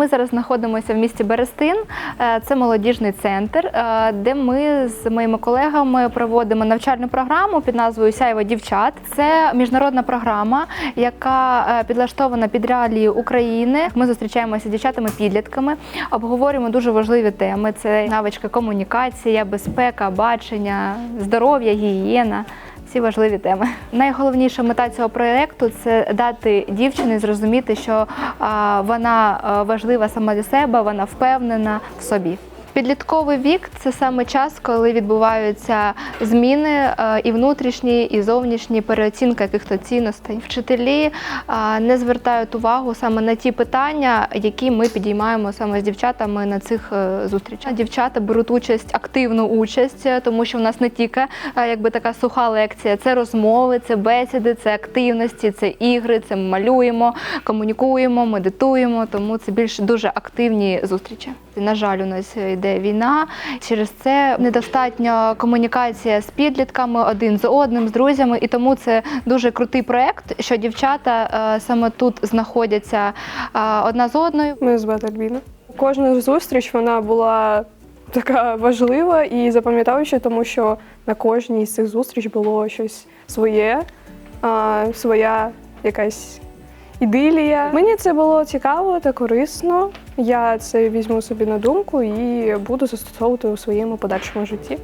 Ми зараз знаходимося в місті Берестин. Е, Це молодіжний центр, е, де ми з моїми колегами проводимо навчальну програму під назвою Сяйво дівчат. Це міжнародна програма, яка е, підлаштована під реалії України. Ми зустрічаємося з дівчатами-підлітками, обговорюємо дуже важливі теми: це навички комунікація, безпека, бачення, здоров'я, гігієна. Всі важливі теми. Найголовніша мета цього проєкту це дати дівчині зрозуміти, що вона важлива сама для себе, вона впевнена в собі. Підлітковий вік це саме час, коли відбуваються зміни е, і внутрішні, і зовнішні переоцінка якихось цінностей. Вчителі не звертають увагу саме на ті питання, які ми підіймаємо саме з дівчатами на цих е, зустрічах. Дівчата беруть участь, активну участь, е, тому що в нас не тільки е, якби така суха лекція, це розмови, це бесіди, це активності, це ігри, це ми малюємо, комунікуємо, медитуємо. Тому це більш дуже активні зустрічі. На жаль, у нас йде війна. Через це недостатньо комунікація з підлітками один з одним, з друзями, і тому це дуже крутий проект, що дівчата е, саме тут знаходяться е, одна з одною. Мене звати Альбіна. Кожна зустріч вона була така важлива і запам'ятаюча, тому що на кожній з цих зустріч було щось своє, а, своя якась ідилія. Мені це було цікаво та корисно. Я це візьму собі на думку і буду застосовувати у своєму подальшому житті.